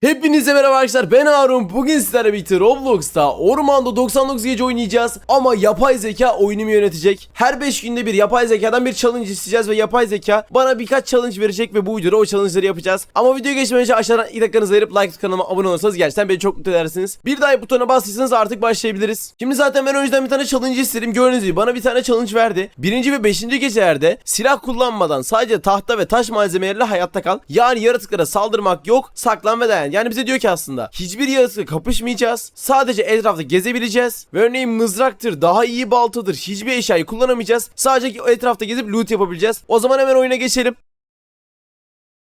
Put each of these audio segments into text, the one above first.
Hepinize merhaba arkadaşlar ben Harun. Bugün sizlerle birlikte Roblox'ta Ormanda 99 gece oynayacağız. Ama yapay zeka oyunumu yönetecek. Her 5 günde bir yapay zekadan bir challenge isteyeceğiz ve yapay zeka bana birkaç challenge verecek ve bu videoda o challenge'ları yapacağız. Ama videoya geçmeden önce aşağıdan 2 dakikanızı ayırıp like kanalıma abone olursanız gerçekten beni çok mutlu edersiniz. Bir daha butonuna bastıysanız artık başlayabiliriz. Şimdi zaten ben önceden bir tane challenge istedim. Gördüğünüz gibi bana bir tane challenge verdi. Birinci ve beşinci gecelerde silah kullanmadan sadece tahta ve taş malzemeleriyle hayatta kal. Yani yaratıklara saldırmak yok saklan ve dayan yani bize diyor ki aslında hiçbir yaratıkla kapışmayacağız. Sadece etrafta gezebileceğiz. Ve örneğin mızraktır, daha iyi baltadır, hiçbir eşyayı kullanamayacağız. Sadece etrafta gezip loot yapabileceğiz. O zaman hemen oyuna geçelim.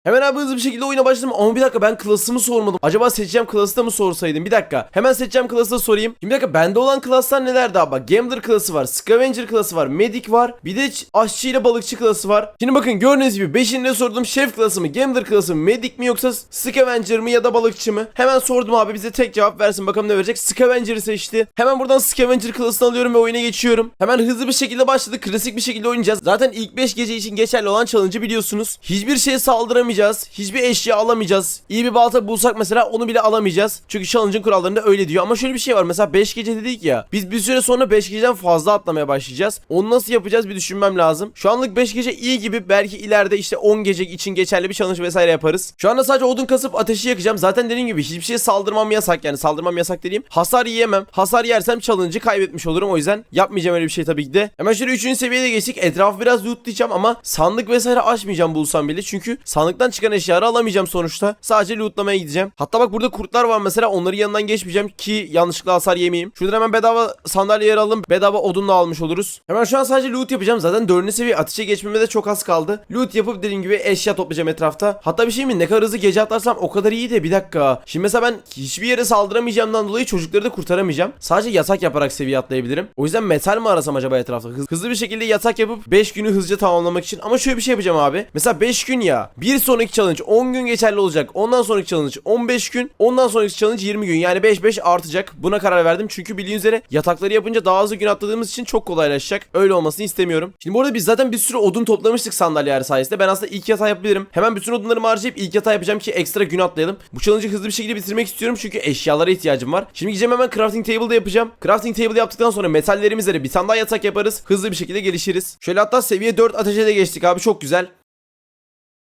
Hemen abi hızlı bir şekilde oyuna başladım ama bir dakika ben klasımı sormadım. Acaba seçeceğim klası da mı sorsaydım? Bir dakika. Hemen seçeceğim klası da sorayım. Şimdi bir dakika bende olan klaslar neler daha bak. Gambler klası var, Scavenger klası var, Medic var. Bir de aşçı ile balıkçı klası var. Şimdi bakın gördüğünüz gibi 5'inde sordum şef klası mı, Gambler klası mı, Medic mi yoksa Scavenger mi ya da balıkçı mı? Hemen sordum abi bize tek cevap versin bakalım ne verecek. Scavenger'ı seçti. Hemen buradan Scavenger klasını alıyorum ve oyuna geçiyorum. Hemen hızlı bir şekilde başladık. Klasik bir şekilde oynayacağız. Zaten ilk 5 gece için geçerli olan challenge'ı biliyorsunuz. Hiçbir şeye saldıramayacağız. Hiçbir eşya alamayacağız. İyi bir balta bulsak mesela onu bile alamayacağız. Çünkü challenge'ın kurallarında öyle diyor. Ama şöyle bir şey var. Mesela 5 gece dedik ya. Biz bir süre sonra 5 geceden fazla atlamaya başlayacağız. Onu nasıl yapacağız bir düşünmem lazım. Şu anlık 5 gece iyi gibi. Belki ileride işte 10 gece için geçerli bir challenge vesaire yaparız. Şu anda sadece odun kasıp ateşi yakacağım. Zaten dediğim gibi hiçbir şeye saldırmam yasak. Yani saldırmam yasak dediğim. Hasar yiyemem. Hasar yersem challenge'ı kaybetmiş olurum. O yüzden yapmayacağım öyle bir şey tabii ki de. Hemen şöyle 3. seviyeye geçtik. Etrafı biraz lootlayacağım ama sandık vesaire açmayacağım bulsam bile. Çünkü sandıktan çıkan eşyaları alamayacağım sonuçta. Sadece lootlamaya gideceğim. Hatta bak burada kurtlar var mesela. Onların yanından geçmeyeceğim ki yanlışlıkla hasar yemeyeyim. Şuradan hemen bedava sandalye yer alalım. Bedava odunla almış oluruz. Hemen şu an sadece loot yapacağım. Zaten 4. seviye ateşe geçmeme de çok az kaldı. Loot yapıp dediğim gibi eşya toplayacağım etrafta. Hatta bir şey mi? Ne kadar hızlı gece atlarsam o kadar iyi de bir dakika. Şimdi mesela ben hiçbir yere saldıramayacağımdan dolayı çocukları da kurtaramayacağım. Sadece yatak yaparak seviye atlayabilirim. O yüzden metal mi arasam acaba etrafta? Hız- hızlı bir şekilde yatak yapıp 5 günü hızlıca tamamlamak için. Ama şöyle bir şey yapacağım abi. Mesela 5 gün ya. Bir sonraki challenge 10 gün geçerli olacak. Ondan sonraki challenge 15 gün. Ondan sonraki challenge 20 gün. Yani 5-5 artacak. Buna karar verdim. Çünkü bildiğiniz üzere yatakları yapınca daha hızlı gün atladığımız için çok kolaylaşacak. Öyle olmasını istemiyorum. Şimdi bu arada biz zaten bir sürü odun toplamıştık sandalyeler sayesinde. Ben aslında ilk yatağı yapabilirim. Hemen bütün odunlarımı harcayıp ilk yatağı yapacağım ki ekstra gün atlayalım. Bu challenge'ı hızlı bir şekilde bitirmek istiyorum çünkü eşyalara ihtiyacım var. Şimdi gideceğim hemen crafting table'da yapacağım. Crafting table yaptıktan sonra metallerimizle bir tane daha yatak yaparız. Hızlı bir şekilde gelişiriz. Şöyle hatta seviye 4 ateşe de geçtik abi çok güzel.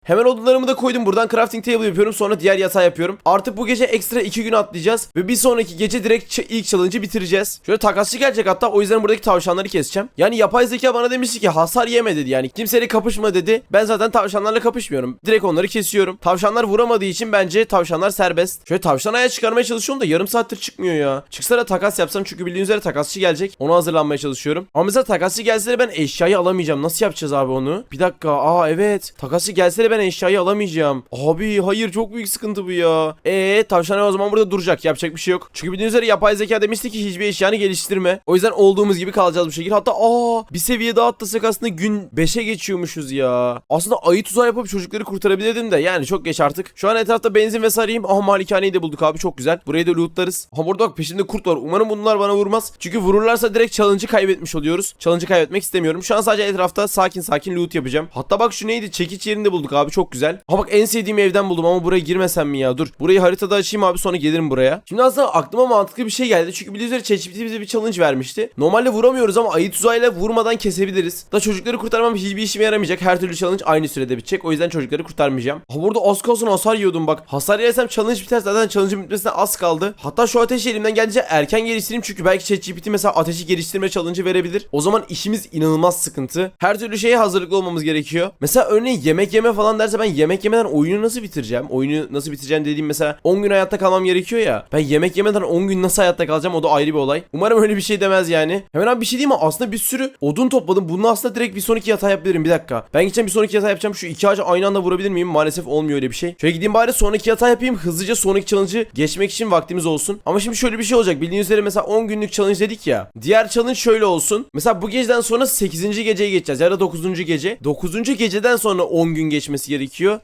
Hemen odunlarımı da koydum. Buradan crafting table yapıyorum. Sonra diğer yatağı yapıyorum. Artık bu gece ekstra 2 gün atlayacağız. Ve bir sonraki gece direkt ilk challenge'ı bitireceğiz. Şöyle takasçı gelecek hatta. O yüzden buradaki tavşanları keseceğim. Yani yapay zeka bana demişti ki hasar yeme dedi. Yani kimseyle kapışma dedi. Ben zaten tavşanlarla kapışmıyorum. Direkt onları kesiyorum. Tavşanlar vuramadığı için bence tavşanlar serbest. Şöyle tavşan ayağı çıkarmaya çalışıyorum da yarım saattir çıkmıyor ya. Çıksa da takas yapsam çünkü bildiğiniz üzere takasçı gelecek. Ona hazırlanmaya çalışıyorum. Ama mesela takasçı gelse de ben eşyayı alamayacağım. Nasıl yapacağız abi onu? Bir dakika. Aa evet. Takasçı gelse de ben eşyayı alamayacağım. Abi hayır çok büyük sıkıntı bu ya. Eee tavşan o zaman burada duracak. Yapacak bir şey yok. Çünkü bildiğiniz üzere yapay zeka demişti ki hiçbir eşyanı geliştirme. O yüzden olduğumuz gibi kalacağız bu şekilde. Hatta aa bir seviye daha atlasak aslında gün 5'e geçiyormuşuz ya. Aslında ayı tuzağı yapıp çocukları kurtarabilirdim de yani çok geç artık. Şu an etrafta benzin vesaireyim. Aha malikaneyi de bulduk abi çok güzel. Burayı da lootlarız. Aha burada bak peşinde kurt var. Umarım bunlar bana vurmaz. Çünkü vururlarsa direkt challenge'ı kaybetmiş oluyoruz. Challenge'ı kaybetmek istemiyorum. Şu an sadece etrafta sakin sakin loot yapacağım. Hatta bak şu neydi? Çekiç yerini de bulduk abi çok güzel. Ha bak en sevdiğim evden buldum ama buraya girmesem mi ya? Dur. Burayı haritada açayım abi sonra gelirim buraya. Şimdi aslında aklıma mantıklı bir şey geldi. Çünkü bildiğiniz üzere ChatGPT bize bir challenge vermişti. Normalde vuramıyoruz ama ayı tuzağıyla vurmadan kesebiliriz. Da çocukları kurtarmam hiçbir işime yaramayacak. Her türlü challenge aynı sürede bitecek. O yüzden çocukları kurtarmayacağım. Ha burada az kalsın hasar yiyordum bak. Hasar yersem challenge biter. Zaten challenge'ın bitmesine az kaldı. Hatta şu ateşi elimden gelince erken geliştireyim. Çünkü belki ChatGPT mesela ateşi geliştirme challenge'ı verebilir. O zaman işimiz inanılmaz sıkıntı. Her türlü şeye hazırlıklı olmamız gerekiyor. Mesela örneğin yemek yeme falan derse ben yemek yemeden oyunu nasıl bitireceğim? Oyunu nasıl bitireceğim dediğim mesela 10 gün hayatta kalmam gerekiyor ya. Ben yemek yemeden 10 gün nasıl hayatta kalacağım o da ayrı bir olay. Umarım öyle bir şey demez yani. Hemen abi bir şey diyeyim mi? Aslında bir sürü odun topladım. Bunu aslında direkt bir sonraki yatağa yapabilirim. Bir dakika. Ben gideceğim bir sonraki yatağa yapacağım. Şu iki ağacı aynı anda vurabilir miyim? Maalesef olmuyor öyle bir şey. Şöyle gideyim bari sonraki yatağa yapayım. Hızlıca sonraki challenge'ı geçmek için vaktimiz olsun. Ama şimdi şöyle bir şey olacak. Bildiğiniz üzere mesela 10 günlük challenge dedik ya. Diğer challenge şöyle olsun. Mesela bu geceden sonra 8. geceye geçeceğiz. Ya da 9. gece. 9. geceden sonra 10 gün geçmesi gerekiyor.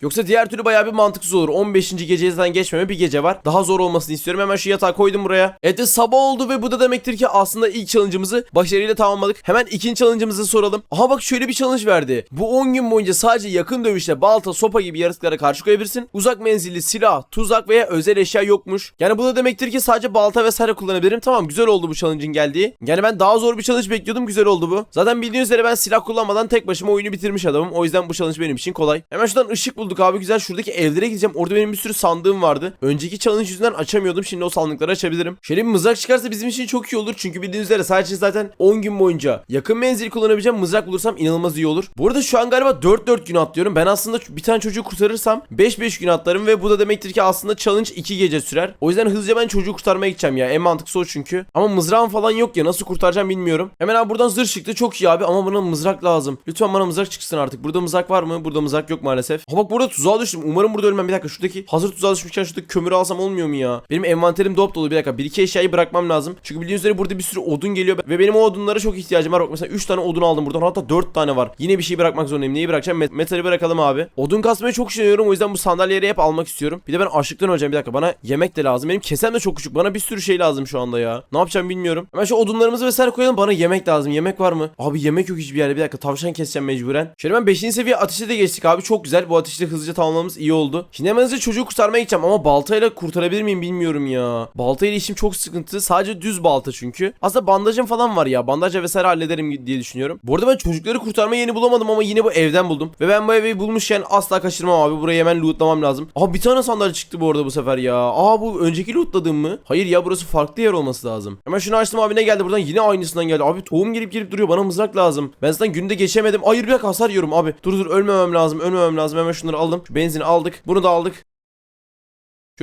Yoksa diğer türlü bayağı bir mantıksız olur. 15. geceye zaten geçmeme bir gece var. Daha zor olmasını istiyorum. Hemen şu yatağı koydum buraya. Evet sabah oldu ve bu da demektir ki aslında ilk challenge'ımızı başarıyla tamamladık. Hemen ikinci challenge'ımızı soralım. Aha bak şöyle bir challenge verdi. Bu 10 gün boyunca sadece yakın dövüşte balta, sopa gibi yaratıklara karşı koyabilirsin. Uzak menzilli silah, tuzak veya özel eşya yokmuş. Yani bu da demektir ki sadece balta vesaire kullanabilirim. Tamam güzel oldu bu challenge'ın geldiği. Yani ben daha zor bir challenge bekliyordum. Güzel oldu bu. Zaten bildiğiniz üzere ben silah kullanmadan tek başıma oyunu bitirmiş adamım. O yüzden bu challenge benim için kolay. Hemen şuradan ışık bulduk abi güzel. Şuradaki evlere gideceğim. Orada benim bir sürü sandığım vardı. Önceki challenge yüzünden açamıyordum. Şimdi o sandıkları açabilirim. Şöyle bir mızrak çıkarsa bizim için çok iyi olur. Çünkü bildiğiniz üzere sadece zaten 10 gün boyunca yakın menzil kullanabileceğim mızrak bulursam inanılmaz iyi olur. Bu arada şu an galiba 4-4 gün atlıyorum. Ben aslında bir tane çocuğu kurtarırsam 5-5 gün atlarım ve bu da demektir ki aslında challenge 2 gece sürer. O yüzden hızlıca ben çocuğu kurtarmaya gideceğim ya. En mantıklısı o çünkü. Ama mızrağım falan yok ya. Nasıl kurtaracağım bilmiyorum. Hemen abi buradan zırh çıktı. Çok iyi abi ama bana mızrak lazım. Lütfen bana mızrak çıksın artık. Burada mızrak var mı? Burada mızrak yok maalesef. Ha bak burada tuzağa düştüm. Umarım burada ölmem. Bir dakika şuradaki hazır tuzağa düşmüşken şuradaki kömürü alsam olmuyor mu ya? Benim envanterim dop dolu. Bir dakika. Bir iki eşyayı bırakmam lazım. Çünkü bildiğiniz üzere burada bir sürü odun geliyor ve benim o odunlara çok ihtiyacım var. Bak mesela 3 tane odun aldım buradan. Hatta 4 tane var. Yine bir şey bırakmak zorundayım. Neyi bırakacağım? Met- metali bırakalım abi. Odun kasmayı çok işleniyorum. O yüzden bu sandalyeleri hep almak istiyorum. Bir de ben açlıktan öleceğim. Bir dakika. Bana yemek de lazım. Benim kesem de çok küçük. Bana bir sürü şey lazım şu anda ya. Ne yapacağım bilmiyorum. Hemen şu odunlarımızı vesaire koyalım. Bana yemek lazım. Yemek var mı? Abi yemek yok hiçbir yerde. Bir dakika. Tavşan keseceğim mecburen. Şöyle ben 5. seviye ateşe de geçtik abi. Çok güzel. Bu ateşi de hızlıca tamamlamamız iyi oldu. Şimdi hemen hızlıca çocuğu kurtarmaya gideceğim. Ama baltayla kurtarabilir miyim bilmiyorum ya. Baltayla işim çok sıkıntı. Sadece düz balta çünkü. Aslında bandajım falan var ya. Bandajla vesaire hallederim diye düşünüyorum. Bu arada ben çocukları kurtarmayı yeni bulamadım ama yine bu evden buldum. Ve ben bu evi bulmuşken asla kaçırmam abi. Burayı hemen lootlamam lazım. Aha bir tane sandalye çıktı bu arada bu sefer ya. Aa bu önceki lootladığım mı? Hayır ya burası farklı yer olması lazım. Hemen şunu açtım abi ne geldi buradan? Yine aynısından geldi. Abi tohum girip girip duruyor. Bana mızrak lazım. Ben zaten günde geçemedim. Hayır bir dakika hasar yiyorum abi. Dur dur ölmemem lazım. Ölmemem lazım. Hemen şunları aldım. Şu benzini aldık. Bunu da aldık.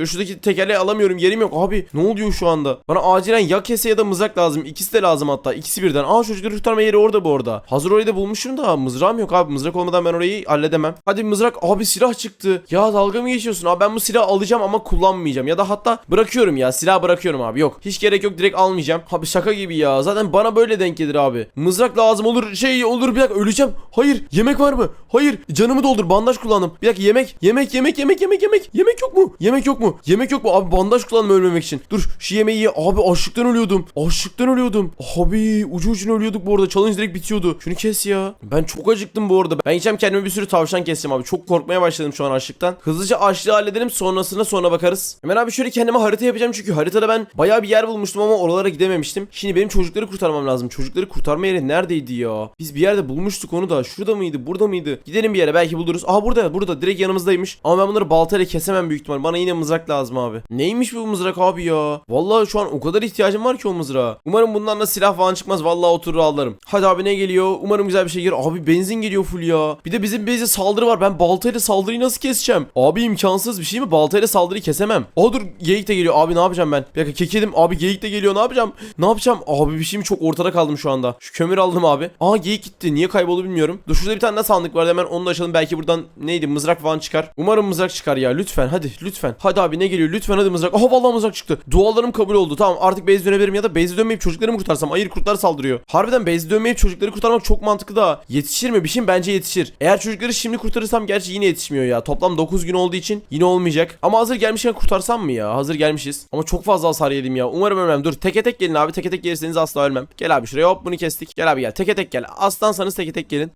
Şuradaki tekerleği alamıyorum yerim yok. Abi ne oluyor şu anda? Bana acilen ya kese ya da mızrak lazım. İkisi de lazım hatta. İkisi birden. Aa çocukları kurtarma yeri orada bu arada. Hazır orayı da bulmuşum da mızrağım yok abi. Mızrak olmadan ben orayı halledemem. Hadi mızrak. Abi silah çıktı. Ya dalga mı geçiyorsun? Abi ben bu silahı alacağım ama kullanmayacağım. Ya da hatta bırakıyorum ya. Silah bırakıyorum abi. Yok. Hiç gerek yok. Direkt almayacağım. Abi şaka gibi ya. Zaten bana böyle denk gelir abi. Mızrak lazım olur şey olur. Bir dakika öleceğim. Hayır. Yemek var mı? Hayır. Canımı doldur. Bandaj kullandım. Bir dakika yemek. Yemek yemek yemek yemek yemek. Yemek yok mu? Yemek yok mu yemek yok mu? Abi bandaj kullandım ölmemek için. Dur şu yemeği ye. Abi açlıktan ölüyordum. Açlıktan ölüyordum. Abi ucu ucuna ölüyorduk bu arada. Challenge direkt bitiyordu. Şunu kes ya. Ben çok acıktım bu arada. Ben gideceğim kendime bir sürü tavşan keseceğim abi. Çok korkmaya başladım şu an açlıktan. Hızlıca açlığı halledelim sonrasına sonra bakarız. Hemen abi şöyle kendime harita yapacağım çünkü haritada ben bayağı bir yer bulmuştum ama oralara gidememiştim. Şimdi benim çocukları kurtarmam lazım. Çocukları kurtarma yeri neredeydi ya? Biz bir yerde bulmuştuk onu da. Şurada mıydı burada mıydı? Gidelim bir yere belki buluruz. Aha burada burada. Direkt yanımızdaymış. Ama ben bunları baltayla kesemem büyük ihtimal. Bana yine mızrak lazım abi. Neymiş bu mızrak abi ya? Vallahi şu an o kadar ihtiyacım var ki o mızrağa. Umarım bundan da silah falan çıkmaz. Vallahi oturur alırım. Hadi abi ne geliyor? Umarım güzel bir şey gelir. Abi benzin geliyor full ya. Bir de bizim base'e saldırı var. Ben baltayla saldırıyı nasıl keseceğim? Abi imkansız bir şey mi? Baltayla saldırıyı kesemem. Aa dur geyik de geliyor. Abi ne yapacağım ben? Bir dakika kekedim abi geyik de geliyor. Ne yapacağım? Ne yapacağım? Abi bir şeyim çok ortada kaldım şu anda. Şu kömür aldım abi. Aa geyik gitti. Niye kayboldu bilmiyorum. Dur şurada bir tane daha sandık vardı. Hemen onu da açalım. Belki buradan neydi? Mızrak falan çıkar. Umarım mızrak çıkar ya. Lütfen. Hadi lütfen. Hadi abi ne geliyor? Lütfen hadi mızrak. Aha vallahi mızrak çıktı. Dualarım kabul oldu. Tamam artık base dönebilirim ya da base dönmeyip çocuklarımı kurtarsam? Hayır kurtlar saldırıyor. Harbiden base dönmeyip çocukları kurtarmak çok mantıklı da yetişir mi? Bir şey bence yetişir. Eğer çocukları şimdi kurtarırsam gerçi yine yetişmiyor ya. Toplam 9 gün olduğu için yine olmayacak. Ama hazır gelmişken kurtarsam mı ya? Hazır gelmişiz. Ama çok fazla hasar yedim ya. Umarım ölmem. Dur teke tek gelin abi. Teke tek gelirseniz asla ölmem. Gel abi şuraya. Hop bunu kestik. Gel abi gel. Teke tek gel. Aslansanız teke tek gelin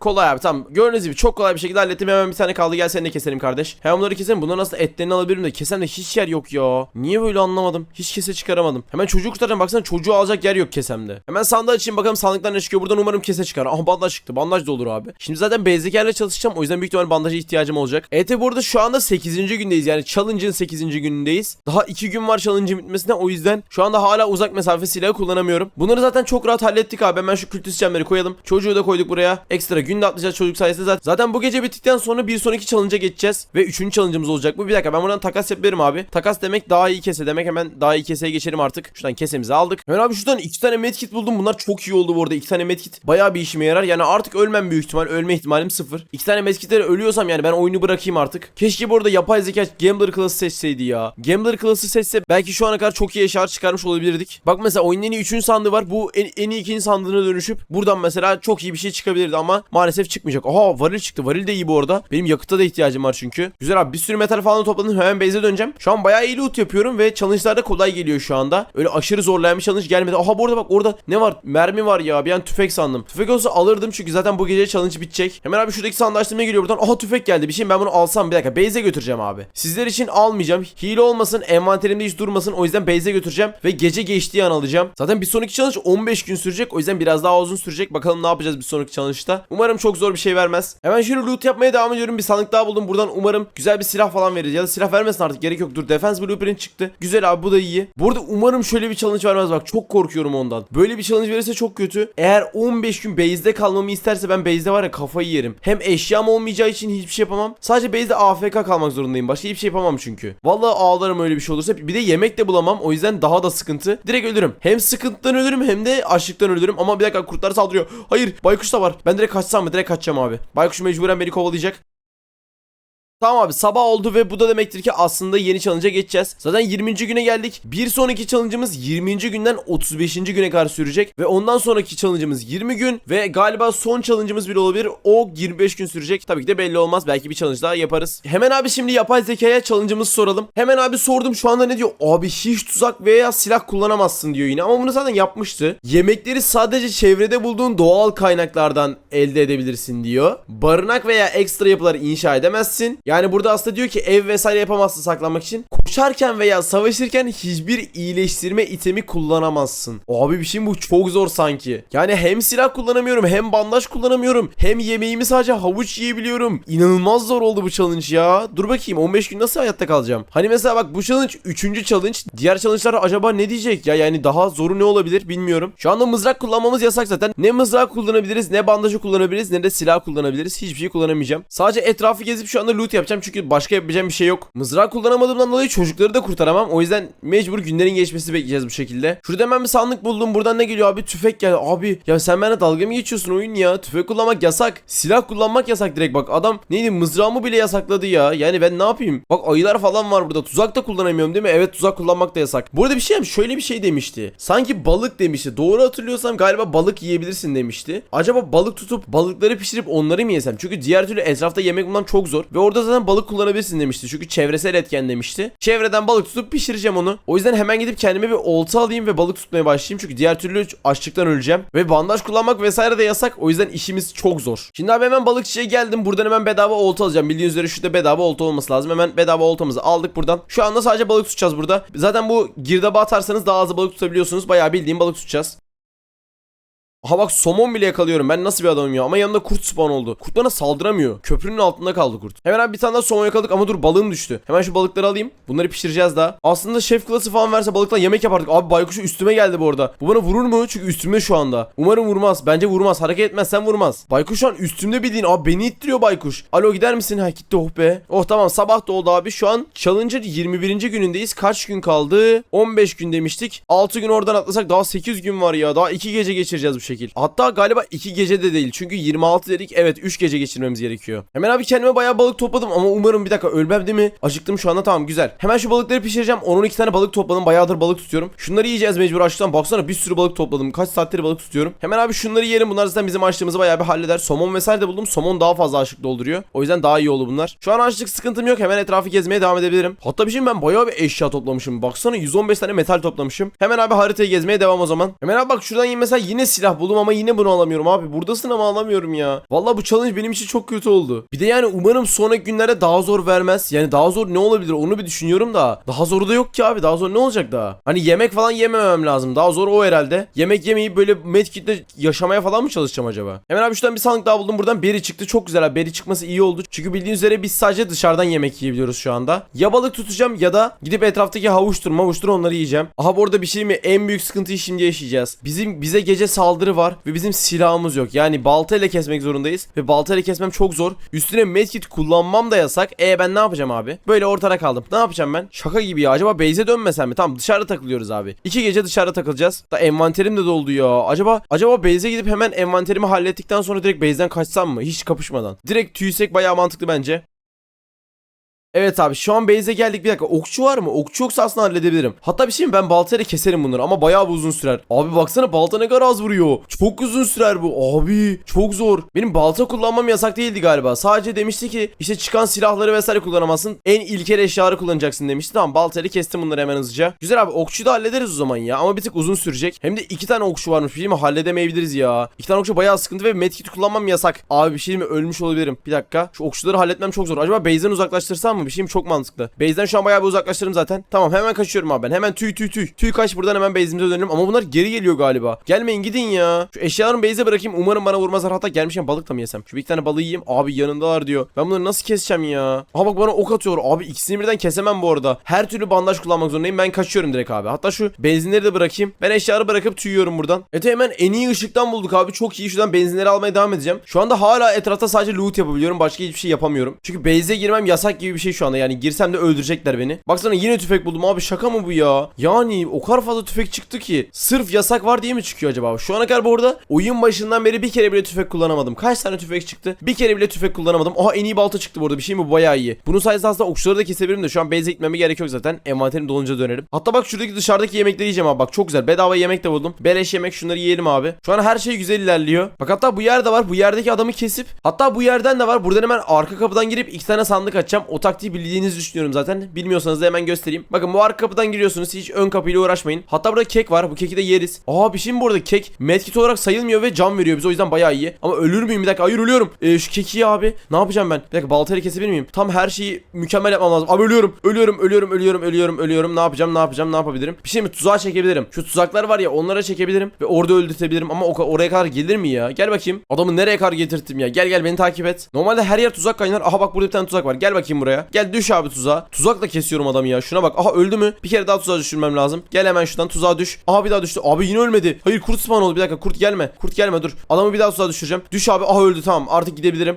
Kolay abi tamam. Gördüğünüz gibi çok kolay bir şekilde hallettim. Hemen bir tane kaldı. Gel seni de keselim kardeş. Hemen bunları keselim. Bunların nasıl etlerini alabilirim de kesem de hiç yer yok ya. Niye böyle anlamadım. Hiç kese çıkaramadım. Hemen çocuğu kurtaracağım. Baksana çocuğu alacak yer yok kesemde. Hemen sandığı açayım bakalım sandıktan ne çıkıyor. Buradan umarım kese çıkar. Aha bandaj çıktı. Bandaj da olur abi. Şimdi zaten bezdekerle çalışacağım. O yüzden büyük ihtimalle bandaja ihtiyacım olacak. Evet bu arada şu anda 8. gündeyiz. Yani challenge'ın 8. günündeyiz. Daha 2 gün var challenge'ın bitmesine. O yüzden şu anda hala uzak mesafe silahı kullanamıyorum. Bunları zaten çok rahat hallettik abi. Hemen şu kültü sistemleri koyalım. Çocuğu da koyduk buraya. Ekstra günde atlayacağız çocuk sayesinde zaten. Zaten bu gece bittikten sonra bir sonraki challenge'a geçeceğiz. Ve 3. challenge'ımız olacak bu. Bir dakika ben buradan takas yapıyorum abi. Takas demek daha iyi kese demek. Hemen daha iyi keseye geçelim artık. Şuradan kesemizi aldık. Hemen abi şuradan 2 tane medkit buldum. Bunlar çok iyi oldu bu arada. 2 tane medkit bayağı bir işime yarar. Yani artık ölmem büyük ihtimal. Ölme ihtimalim sıfır. 2 tane medkitleri ölüyorsam yani ben oyunu bırakayım artık. Keşke bu arada yapay zeka Gambler klası seçseydi ya. Gambler klası seçse belki şu ana kadar çok iyi eşya çıkarmış olabilirdik. Bak mesela oyunun en iyi 3. sandığı var. Bu en, en iyi ikinci sandığına dönüşüp buradan mesela çok iyi bir şey çıkabilirdi ama maalesef çıkmayacak. Aha varil çıktı. Varil de iyi bu arada. Benim yakıta da ihtiyacım var çünkü. Güzel abi bir sürü metal falan topladım. Hemen base'e döneceğim. Şu an bayağı iyi loot yapıyorum ve challenge'lar kolay geliyor şu anda. Öyle aşırı zorlayan bir challenge gelmedi. Aha bu arada bak orada ne var? Mermi var ya. Bir an tüfek sandım. Tüfek olsa alırdım çünkü zaten bu gece challenge bitecek. Hemen abi şuradaki ne geliyor buradan? Aha tüfek geldi. Bir şey ben bunu alsam bir dakika. Base'e götüreceğim abi. Sizler için almayacağım. Hile olmasın. Envanterimde hiç durmasın. O yüzden base'e götüreceğim ve gece geçtiği an alacağım. Zaten bir sonraki challenge 15 gün sürecek. O yüzden biraz daha uzun sürecek. Bakalım ne yapacağız bir sonraki challenge'da. Umarım çok zor bir şey vermez. Hemen şöyle loot yapmaya devam ediyorum. Bir sandık daha buldum. Buradan umarım güzel bir silah falan veririz. Ya da silah vermesin artık gerek yok. Dur defense blueprint çıktı. Güzel abi bu da iyi. Bu arada umarım şöyle bir challenge vermez. Bak çok korkuyorum ondan. Böyle bir challenge verirse çok kötü. Eğer 15 gün base'de kalmamı isterse ben base'de var ya kafayı yerim. Hem eşyam olmayacağı için hiçbir şey yapamam. Sadece base'de AFK kalmak zorundayım. Başka hiçbir şey yapamam çünkü. Vallahi ağlarım öyle bir şey olursa. Bir de yemek de bulamam. O yüzden daha da sıkıntı. Direkt ölürüm. Hem sıkıntıdan ölürüm hem de açlıktan ölürüm. Ama bir dakika kurtlar saldırıyor. Hayır baykuş da var. Ben direkt kaçsam mı? Direkt kaçacağım abi. Baykuş mecburen beni kovalayacak. Tamam abi sabah oldu ve bu da demektir ki aslında yeni challenge'a geçeceğiz. Zaten 20. güne geldik. Bir sonraki challenge'ımız 20. günden 35. güne kadar sürecek. Ve ondan sonraki challenge'ımız 20 gün. Ve galiba son challenge'ımız bile olabilir. O 25 gün sürecek. Tabii ki de belli olmaz. Belki bir challenge daha yaparız. Hemen abi şimdi yapay zekaya challenge'ımızı soralım. Hemen abi sordum şu anda ne diyor? Abi hiç tuzak veya silah kullanamazsın diyor yine. Ama bunu zaten yapmıştı. Yemekleri sadece çevrede bulduğun doğal kaynaklardan elde edebilirsin diyor. Barınak veya ekstra yapıları inşa edemezsin. Yani burada aslında diyor ki ev vesaire yapamazsın saklanmak için. Koşarken veya savaşırken hiçbir iyileştirme itemi kullanamazsın. Abi bir şey bu çok zor sanki. Yani hem silah kullanamıyorum hem bandaj kullanamıyorum. Hem yemeğimi sadece havuç yiyebiliyorum. İnanılmaz zor oldu bu challenge ya. Dur bakayım 15 gün nasıl hayatta kalacağım? Hani mesela bak bu challenge 3. challenge. Diğer challenge'lar acaba ne diyecek ya? Yani daha zoru ne olabilir bilmiyorum. Şu anda mızrak kullanmamız yasak zaten. Ne mızrak kullanabiliriz ne bandajı kullanabiliriz ne de silah kullanabiliriz. Hiçbir şey kullanamayacağım. Sadece etrafı gezip şu anda loot yapacağım çünkü başka yapacağım bir şey yok. Mızrak kullanamadığımdan dolayı çocukları da kurtaramam. O yüzden mecbur günlerin geçmesi bekleyeceğiz bu şekilde. Şurada hemen bir sandık buldum. Buradan ne geliyor abi? Tüfek gel. Abi ya sen benimle dalga mı geçiyorsun oyun ya? Tüfek kullanmak yasak. Silah kullanmak yasak direkt bak. Adam neydi mızrağımı bile yasakladı ya. Yani ben ne yapayım? Bak ayılar falan var burada. Tuzak da kullanamıyorum değil mi? Evet tuzak kullanmak da yasak. Burada bir şey? Şöyle bir şey demişti. Sanki balık demişti. Doğru hatırlıyorsam galiba balık yiyebilirsin demişti. Acaba balık tutup balıkları pişirip onları mı yesem? Çünkü diğer türlü etrafta yemek bulmam çok zor. Ve orada zaten balık kullanabilirsin demişti. Çünkü çevresel etken demişti. Çevreden balık tutup pişireceğim onu. O yüzden hemen gidip kendime bir olta alayım ve balık tutmaya başlayayım. Çünkü diğer türlü açlıktan öleceğim. Ve bandaj kullanmak vesaire de yasak. O yüzden işimiz çok zor. Şimdi abi hemen balıkçıya geldim. Buradan hemen bedava olta alacağım. Bildiğiniz üzere şurada bedava olta olması lazım. Hemen bedava oltamızı aldık buradan. Şu anda sadece balık tutacağız burada. Zaten bu girdaba atarsanız daha az balık tutabiliyorsunuz. Bayağı bildiğim balık tutacağız. Aha bak somon bile yakalıyorum. Ben nasıl bir adamım ya. Ama yanında kurt spawn oldu. Kurt bana saldıramıyor. Köprünün altında kaldı kurt. Hemen abi bir tane daha somon yakaladık ama dur balığım düştü. Hemen şu balıkları alayım. Bunları pişireceğiz daha. Aslında şef klası falan verse balıkla yemek yapardık. Abi baykuşu üstüme geldi bu arada. Bu bana vurur mu? Çünkü üstümde şu anda. Umarım vurmaz. Bence vurmaz. Hareket etmezsen vurmaz. Baykuş şu an üstümde bildiğin. Abi beni ittiriyor baykuş. Alo gider misin? Ha gitti oh be. Oh tamam sabah da oldu abi. Şu an Challenger 21. günündeyiz. Kaç gün kaldı? 15 gün demiştik. 6 gün oradan atlasak daha 8 gün var ya. Daha 2 gece geçireceğiz bu şekil. Hatta galiba 2 gece de değil. Çünkü 26 dedik. Evet 3 gece geçirmemiz gerekiyor. Hemen abi kendime bayağı balık topladım ama umarım bir dakika ölmem değil mi? Acıktım şu anda tamam güzel. Hemen şu balıkları pişireceğim. 10-12 tane balık topladım. Bayağıdır balık tutuyorum. Şunları yiyeceğiz mecbur açlıktan. Baksana bir sürü balık topladım. Kaç saattir balık tutuyorum. Hemen abi şunları yiyelim. Bunlar zaten bizim açlığımızı bayağı bir halleder. Somon vesaire de buldum. Somon daha fazla açlık dolduruyor. O yüzden daha iyi oldu bunlar. Şu an açlık sıkıntım yok. Hemen etrafı gezmeye devam edebilirim. Hatta bir şey ben bayağı bir eşya toplamışım. Baksana 115 tane metal toplamışım. Hemen abi haritayı gezmeye devam o zaman. Hemen abi bak şuradan mesela yine silah buldum ama yine bunu alamıyorum abi. Buradasın ama alamıyorum ya. Vallahi bu challenge benim için çok kötü oldu. Bir de yani umarım sonraki günlerde daha zor vermez. Yani daha zor ne olabilir onu bir düşünüyorum da. Daha zoru da yok ki abi. Daha zor ne olacak daha? Hani yemek falan yememem lazım. Daha zor o herhalde. Yemek yemeyip böyle medkitle yaşamaya falan mı çalışacağım acaba? Hemen abi şuradan bir sandık daha buldum. Buradan beri çıktı. Çok güzel abi. Beri çıkması iyi oldu. Çünkü bildiğiniz üzere biz sadece dışarıdan yemek yiyebiliyoruz şu anda. Ya balık tutacağım ya da gidip etraftaki havuçtur mavuçtur onları yiyeceğim. Aha bu arada bir şey mi? En büyük sıkıntıyı şimdi yaşayacağız. Bizim bize gece saldırı var ve bizim silahımız yok. Yani baltayla kesmek zorundayız ve baltayla kesmem çok zor. Üstüne medkit kullanmam da yasak. E ben ne yapacağım abi? Böyle ortada kaldım. Ne yapacağım ben? Şaka gibi ya. Acaba base'e dönmesem mi? Tamam dışarıda takılıyoruz abi. İki gece dışarıda takılacağız. Da envanterim de doldu ya. Acaba acaba base'e gidip hemen envanterimi hallettikten sonra direkt base'den kaçsam mı? Hiç kapışmadan. Direkt tüysek bayağı mantıklı bence. Evet abi şu an base'e geldik bir dakika. Okçu var mı? Okçu yoksa aslında halledebilirim. Hatta bir şey mi ben baltayla keserim bunları ama bayağı uzun sürer. Abi baksana balta ne kadar az vuruyor. Çok uzun sürer bu. Abi çok zor. Benim balta kullanmam yasak değildi galiba. Sadece demişti ki işte çıkan silahları vesaire kullanamazsın. En ilkel eşyaları kullanacaksın demişti. Tamam baltayla kestim bunları hemen hızlıca. Güzel abi okçuyu da hallederiz o zaman ya. Ama bir tık uzun sürecek. Hem de iki tane okçu varmış. Bir şey mi? Halledemeyebiliriz ya. İki tane okçu bayağı sıkıntı ve medkit kullanmam yasak. Abi bir şey mi? Ölmüş olabilirim. Bir dakika. Şu okçuları halletmem çok zor. Acaba base'den uzaklaştırsam mı? Şeyim çok mantıklı. Base'den şu an bayağı bir uzaklaştırdım zaten. Tamam hemen kaçıyorum abi ben. Hemen tüy tüy tüy. Tüy kaç buradan hemen base'imize dönelim. Ama bunlar geri geliyor galiba. Gelmeyin gidin ya. Şu eşyalarımı base'e bırakayım. Umarım bana vurmazlar. Hatta gelmişken balık da mı yesem? Şu bir iki tane balığı yiyeyim. Abi yanındalar diyor. Ben bunları nasıl keseceğim ya? Aha bak bana ok atıyor. Abi ikisini birden kesemem bu arada. Her türlü bandaj kullanmak zorundayım. Ben kaçıyorum direkt abi. Hatta şu benzinleri de bırakayım. Ben eşyaları bırakıp tüyüyorum buradan. Evet hemen en iyi ışıktan bulduk abi. Çok iyi. Şuradan benzinleri almaya devam edeceğim. Şu anda hala etrafta sadece loot yapabiliyorum. Başka hiçbir şey yapamıyorum. Çünkü base'e girmem yasak gibi bir şey şu anda. Yani girsem de öldürecekler beni. Baksana yine tüfek buldum abi. Şaka mı bu ya? Yani o kadar fazla tüfek çıktı ki. Sırf yasak var diye mi çıkıyor acaba? Şu ana kadar bu arada oyun başından beri bir kere bile tüfek kullanamadım. Kaç tane tüfek çıktı? Bir kere bile tüfek kullanamadım. Aha en iyi balta çıktı bu arada. Bir şey mi? Bu bayağı iyi. Bunun sayesinde aslında okçuları da kesebilirim de şu an base'e gitmeme gerek yok zaten. Envanterim dolunca dönerim. Hatta bak şuradaki dışarıdaki yemekleri yiyeceğim abi. Bak çok güzel. Bedava yemek de buldum. Beleş yemek şunları yiyelim abi. Şu an her şey güzel ilerliyor. Bak hatta bu yerde var. Bu yerdeki adamı kesip hatta bu yerden de var. Buradan hemen arka kapıdan girip iki tane sandık açacağım. O taktiği bildiğinizi düşünüyorum zaten. Bilmiyorsanız da hemen göstereyim. Bakın bu arka kapıdan giriyorsunuz. Hiç ön kapıyla uğraşmayın. Hatta burada kek var. Bu keki de yeriz. Aa bir şey mi bu arada? Kek medkit olarak sayılmıyor ve can veriyor bize. O yüzden bayağı iyi. Ama ölür müyüm? Bir dakika. Hayır ölüyorum. Ee, şu keki abi. Ne yapacağım ben? Bir dakika baltayla kesebilir miyim? Tam her şeyi mükemmel yapmam lazım. Abi ölüyorum. Ölüyorum. Ölüyorum. Ölüyorum. Ölüyorum. Ölüyorum. Ne yapacağım? Ne yapacağım? Ne yapabilirim? Bir şey mi? Tuzağa çekebilirim. Şu tuzaklar var ya onlara çekebilirim. Ve orada öldürtebilirim. Ama oraya kadar gelir mi ya? Gel bakayım. Adamı nereye kadar getirttim ya? Gel gel beni takip et. Normalde her yer tuzak kaynar. Aha bak burada bir tane tuzak var. Gel bakayım buraya. Gel düş abi tuzağa. Tuzakla kesiyorum adamı ya. Şuna bak. Aha öldü mü? Bir kere daha tuzağa düşürmem lazım. Gel hemen şuradan tuzağa düş. Aha bir daha düştü. Abi yine ölmedi. Hayır kurt spawn oldu. Bir dakika kurt gelme. Kurt gelme dur. Adamı bir daha tuzağa düşüreceğim. Düş abi. Aha öldü tamam. Artık gidebilirim.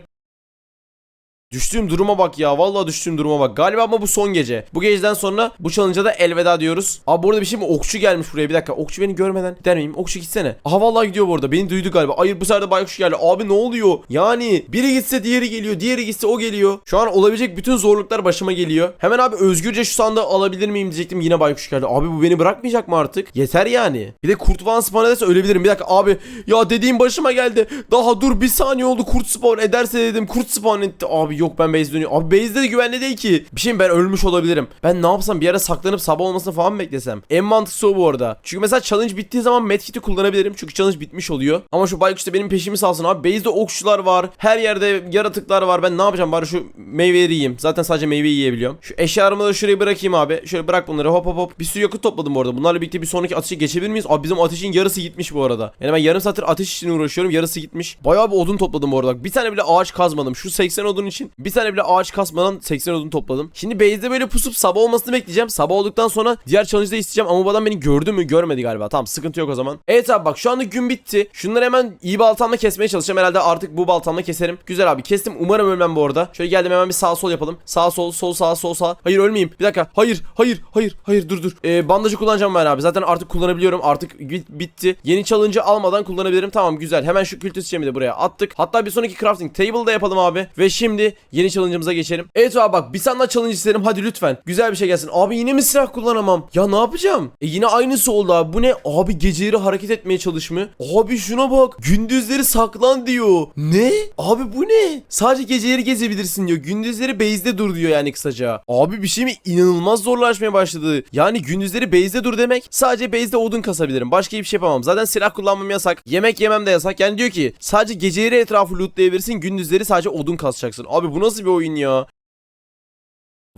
Düştüğüm duruma bak ya. Vallahi düştüğüm duruma bak. Galiba ama bu son gece. Bu geceden sonra bu challenge'a da elveda diyoruz. Abi burada bir şey mi? Okçu gelmiş buraya. Bir dakika. Okçu beni görmeden gider miyim? Okçu gitsene. Aha vallahi gidiyor bu arada. Beni duydu galiba. Hayır bu sefer de baykuş geldi. Abi ne oluyor? Yani biri gitse diğeri geliyor. Diğeri gitse o geliyor. Şu an olabilecek bütün zorluklar başıma geliyor. Hemen abi özgürce şu sandığı alabilir miyim diyecektim. Yine baykuş geldi. Abi bu beni bırakmayacak mı artık? Yeter yani. Bir de kurt van spawn ederse ölebilirim. Bir dakika abi. Ya dediğim başıma geldi. Daha dur bir saniye oldu. Kurt spawn ederse dedim. Kurt spawn etti. Abi yok ben base dönüyorum. Abi base'de de güvenli değil ki. Bir şeyim ben ölmüş olabilirim. Ben ne yapsam bir ara saklanıp sabah olmasını falan mı beklesem? En mantıklısı o bu arada. Çünkü mesela challenge bittiği zaman medkit'i kullanabilirim. Çünkü challenge bitmiş oluyor. Ama şu baykuş da benim peşimi salsın abi. Base'de okçular var. Her yerde yaratıklar var. Ben ne yapacağım bari şu meyveleri yiyeyim. Zaten sadece meyveyi yiyebiliyorum. Şu eşyalarımı da şuraya bırakayım abi. Şöyle bırak bunları hop hop hop. Bir sürü yakıt topladım bu arada. Bunlarla birlikte bir sonraki atışa geçebilir miyiz? Abi bizim ateşin yarısı gitmiş bu arada. Yani ben yarım saattir ateş için uğraşıyorum. Yarısı gitmiş. Bayağı bir odun topladım bu arada. Bir tane bile ağaç kazmadım. Şu 80 odun için bir tane bile ağaç kazmadan 80 odun topladım. Şimdi base'de böyle pusup sabah olmasını bekleyeceğim. Sabah olduktan sonra diğer challenge'da isteyeceğim adam beni gördü mü görmedi galiba. Tamam sıkıntı yok o zaman. Evet abi bak şu anda gün bitti. Şunları hemen iyi baltamla kesmeye çalışacağım. Herhalde artık bu baltamla keserim. Güzel abi kestim. Umarım ölmem bu arada. Şöyle geldim hemen bir sağ sol yapalım. Sağ sol sol sağ sol sağ. Hayır ölmeyeyim. Bir dakika. Hayır hayır hayır hayır dur dur. Ee, bandajı kullanacağım ben abi. Zaten artık kullanabiliyorum. Artık bit- bitti. Yeni challenge'ı almadan kullanabilirim. Tamam güzel. Hemen şu kültür sistemi de buraya attık. Hatta bir sonraki crafting table da yapalım abi. Ve şimdi yeni challenge'ımıza geçelim. Evet abi bak bir sandal challenge isterim. Hadi lütfen. Güzel bir şey gelsin. Abi yine mi silah kullanamam? Ya ne yapacağım? E yine aynısı oldu abi. Bu ne? Abi geceleri hareket etmeye çalışma. Abi şuna bak. Gündüzleri saklan diyor. Ne? Abi bu ne? Sadece geceleri gezebilirsin diyor. Gündüzleri base'de dur diyor yani kısaca. Abi bir şey mi? İnanılmaz zorlaşmaya başladı. Yani gündüzleri base'de dur demek sadece base'de odun kasabilirim. Başka hiçbir şey yapamam. Zaten silah kullanmam yasak. Yemek yemem de yasak. Yani diyor ki sadece geceleri etrafı lootlayabilirsin. Gündüzleri sadece odun kasacaksın. Abi bu nasıl bir oyun ya?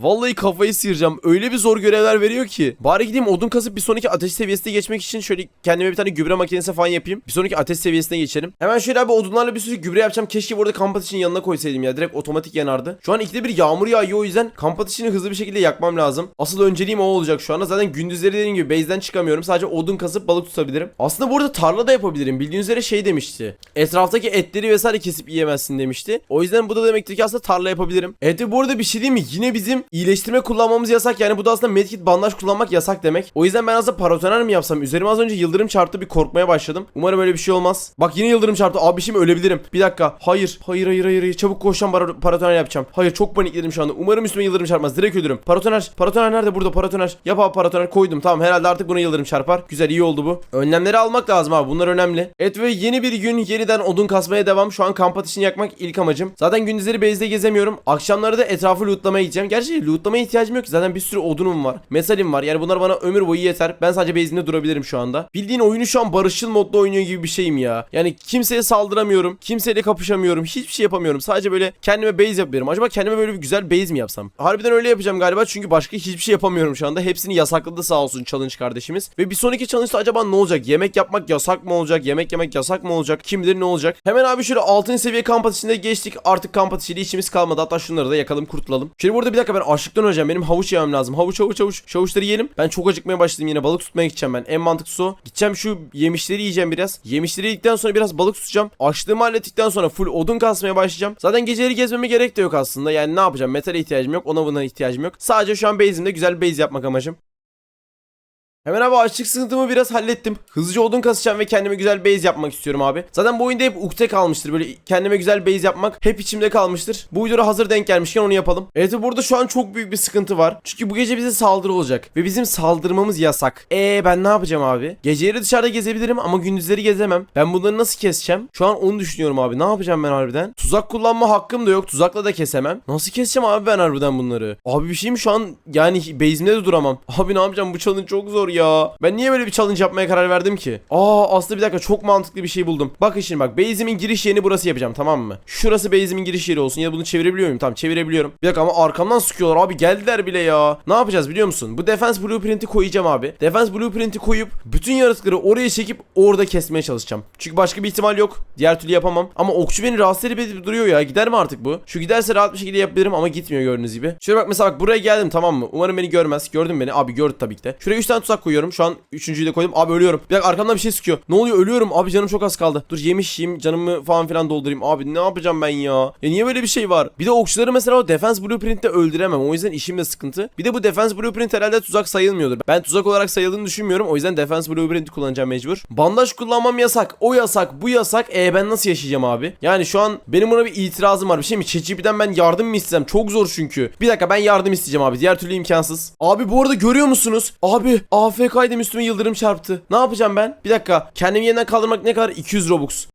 Vallahi kafayı sıyıracağım. Öyle bir zor görevler veriyor ki. Bari gideyim odun kasıp bir sonraki ateş seviyesine geçmek için şöyle kendime bir tane gübre makinesi falan yapayım. Bir sonraki ateş seviyesine geçelim. Hemen şöyle abi odunlarla bir sürü gübre yapacağım. Keşke burada kamp ateşinin yanına koysaydım ya. Direkt otomatik yanardı. Şu an ikide bir yağmur yağıyor o yüzden kamp ateşini hızlı bir şekilde yakmam lazım. Asıl önceliğim o olacak şu anda. Zaten gündüzleri dediğim gibi base'den çıkamıyorum. Sadece odun kasıp balık tutabilirim. Aslında burada tarla da yapabilirim. Bildiğiniz üzere şey demişti. Etraftaki etleri vesaire kesip yiyemezsin demişti. O yüzden bu da demektir ki aslında tarla yapabilirim. Evet ve bu arada bir şey değil mi? Yine bizim iyileştirme kullanmamız yasak yani bu da aslında medkit bandaj kullanmak yasak demek. O yüzden ben aslında paratoner mi yapsam? Üzerime az önce yıldırım çarptı bir korkmaya başladım. Umarım öyle bir şey olmaz. Bak yine yıldırım çarptı. Abi şimdi ölebilirim. Bir dakika. Hayır. Hayır hayır hayır. hayır. Çabuk koşacağım para- paratoner yapacağım. Hayır çok panikledim şu anda. Umarım üstüme yıldırım çarpmaz. Direkt ölürüm. Paratoner. Paratoner nerede? Burada paratoner. Yap abi paratoner koydum. Tamam herhalde artık buna yıldırım çarpar. Güzel iyi oldu bu. Önlemleri almak lazım abi. Bunlar önemli. Evet ve yeni bir gün yeniden odun kasmaya devam. Şu an kamp ateşini yakmak ilk amacım. Zaten gündüzleri base'de gezemiyorum. Akşamları da etrafı lootlamaya gideceğim. Gerçi lootlamaya ihtiyacım yok ki. Zaten bir sürü odunum var. Mesalim var. Yani bunlar bana ömür boyu yeter. Ben sadece base'inde durabilirim şu anda. Bildiğin oyunu şu an barışçıl modda oynuyor gibi bir şeyim ya. Yani kimseye saldıramıyorum. Kimseyle kapışamıyorum. Hiçbir şey yapamıyorum. Sadece böyle kendime base yapıyorum. Acaba kendime böyle bir güzel base mi yapsam? Harbiden öyle yapacağım galiba. Çünkü başka hiçbir şey yapamıyorum şu anda. Hepsini yasakladı sağ olsun challenge kardeşimiz. Ve bir sonraki challenge'da acaba ne olacak? Yemek yapmak yasak mı olacak? Yemek yemek yasak mı olacak? Kim bilir ne olacak? Hemen abi şöyle 6. seviye kamp ateşine geçtik. Artık kamp ateşiyle işimiz kalmadı. Hatta şunları da yakalım kurtulalım. Şöyle burada bir dakika ben açlıktan öleceğim. Benim havuç yemem lazım. Havuç havuç havuç. Havuçları yiyelim. Ben çok acıkmaya başladım yine. Balık tutmaya gideceğim ben. En mantıklısı o. Gideceğim şu yemişleri yiyeceğim biraz. Yemişleri yedikten sonra biraz balık tutacağım. Açlığımı hallettikten sonra full odun kasmaya başlayacağım. Zaten geceleri gezmeme gerek de yok aslında. Yani ne yapacağım? Metale ihtiyacım yok. Ona buna ihtiyacım yok. Sadece şu an base'imde güzel base yapmak amacım. Hemen abi açlık sıkıntımı biraz hallettim. Hızlıca odun kasacağım ve kendime güzel base yapmak istiyorum abi. Zaten bu oyunda hep ukde kalmıştır. Böyle kendime güzel base yapmak hep içimde kalmıştır. Bu videoda hazır denk gelmişken onu yapalım. Evet ve burada şu an çok büyük bir sıkıntı var. Çünkü bu gece bize saldırı olacak. Ve bizim saldırmamız yasak. Eee ben ne yapacağım abi? Geceleri dışarıda gezebilirim ama gündüzleri gezemem. Ben bunları nasıl keseceğim? Şu an onu düşünüyorum abi. Ne yapacağım ben harbiden? Tuzak kullanma hakkım da yok. Tuzakla da kesemem. Nasıl keseceğim abi ben harbiden bunları? Abi bir şey mi şu an yani base'imde de duramam. Abi ne yapacağım? Bu challenge çok zor ya. Ben niye böyle bir challenge yapmaya karar verdim ki? Aa aslında bir dakika çok mantıklı bir şey buldum. Bakın şimdi bak base'imin giriş yerini burası yapacağım tamam mı? Şurası base'imin giriş yeri olsun ya bunu çevirebiliyor muyum? Tamam çevirebiliyorum. Bir dakika ama arkamdan sıkıyorlar abi geldiler bile ya. Ne yapacağız biliyor musun? Bu defense blueprint'i koyacağım abi. Defense blueprint'i koyup bütün yaratıkları oraya çekip orada kesmeye çalışacağım. Çünkü başka bir ihtimal yok. Diğer türlü yapamam. Ama okçu beni rahatsız edip duruyor ya. Gider mi artık bu? Şu giderse rahat bir şekilde yapabilirim ama gitmiyor gördüğünüz gibi. Şöyle bak mesela bak buraya geldim tamam mı? Umarım beni görmez. Gördün beni. Abi gördü tabii ki de. Şuraya 3 tane tuzak koyuyorum. Şu an üçüncüyü de koydum. Abi ölüyorum. Bir dakika arkamdan bir şey sıkıyor. Ne oluyor? Ölüyorum. Abi canım çok az kaldı. Dur yemiş yiyeyim. Canımı falan filan doldurayım. Abi ne yapacağım ben ya? Ya niye böyle bir şey var? Bir de okçuları mesela o defense blueprint'te öldüremem. O yüzden işim de sıkıntı. Bir de bu defense blueprint herhalde tuzak sayılmıyordur. Ben tuzak olarak sayıldığını düşünmüyorum. O yüzden defense blueprint'i kullanacağım mecbur. Bandaj kullanmam yasak. O yasak. Bu yasak. E ben nasıl yaşayacağım abi? Yani şu an benim buna bir itirazım var. Bir şey mi? ChatGPT'den ben yardım mı istesem? Çok zor çünkü. Bir dakika ben yardım isteyeceğim abi. Diğer türlü imkansız. Abi bu arada görüyor musunuz? Abi AFK'ydım üstüme yıldırım çarptı. Ne yapacağım ben? Bir dakika. Kendimi yeniden kaldırmak ne kadar? 200 Robux.